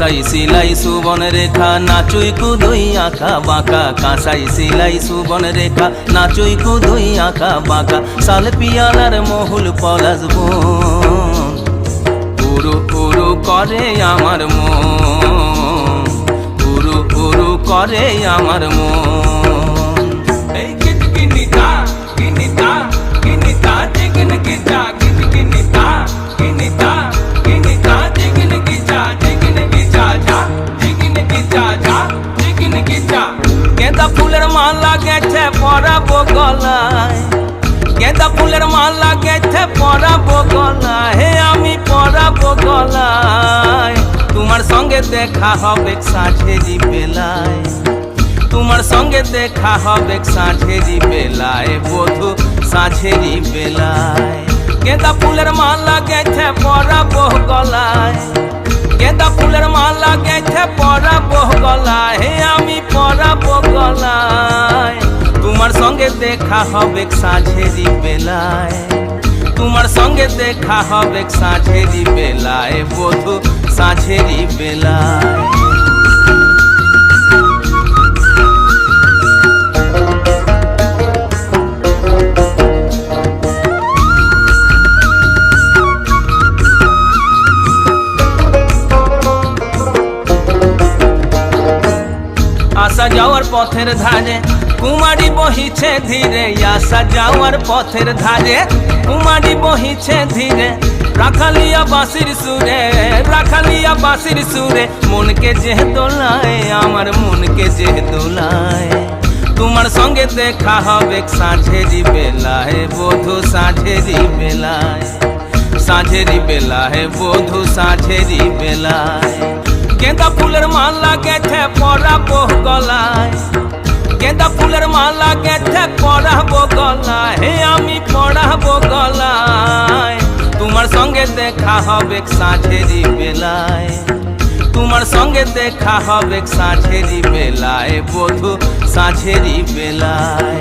কাঁসাই সিলাই সুবন রেখা নাচুই কুদুই আঁকা বাঁকা। কাঁসাই সিলাই সুবন রেখা নাচুই কুদুই আঁকা বাঁকা। সাল পিয়ালার মহুল পলাশ বন। উরু করে আমার মন, উরু উরু করে আমার মন। গলায়। গেঁদা ফুলের মালা গেছে পরাবো গলায়। আমি পরাবো গলায়। তোমার সঙ্গে দেখা হবে সাঁঝেরি বেলায় তোমার সঙ্গে দেখা হবে সাঁঝেরি বেলায় বধু সাঁঝেরি বেলায় গেঁদা ফুলের মালা গেছে পরাবো গলায়। গেঁদা ফুলের মালা গেছে পরাবো গলায়। আমি পরাবো গলায়। দেখা হবে সাঁঝেরি বেলায় তোমার সঙ্গে দেখা হবে সাঁঝেরি বেলায় বধু সাঁঝেরি বেলায় আসা যাওয়ার পথের ধারে কুমারী বহিছে ধীরে আসা যাওয়ার পথের ধারে। কুমারী বহিছে ধীরে রাখালিয়া বাসির সুরে রাখালিয়া বাসির সুরে। মনকে যে দোলায়, আমার মনকে যে দোলায়। তোমার সঙ্গে দেখা হবে সাঁঝেরি বেলায় বধু সাঁঝেরি বেলায় সাঁঝেরি বেলায় বধু সাঁঝেরি বেলায় গেঁদা ফুলের মালা গেছে পরাবো গলায়। গেঁদা ফুলের মালা গেঁথে পড়াবো গলা হে আমি পড়াবো গলায় তোমার সঙ্গে দেখা হবে সাঁঝেরি বেলায় তোমার সঙ্গে দেখা হবে সাঁঝেরি বেলায় বধু সাঁঝেরি বেলায়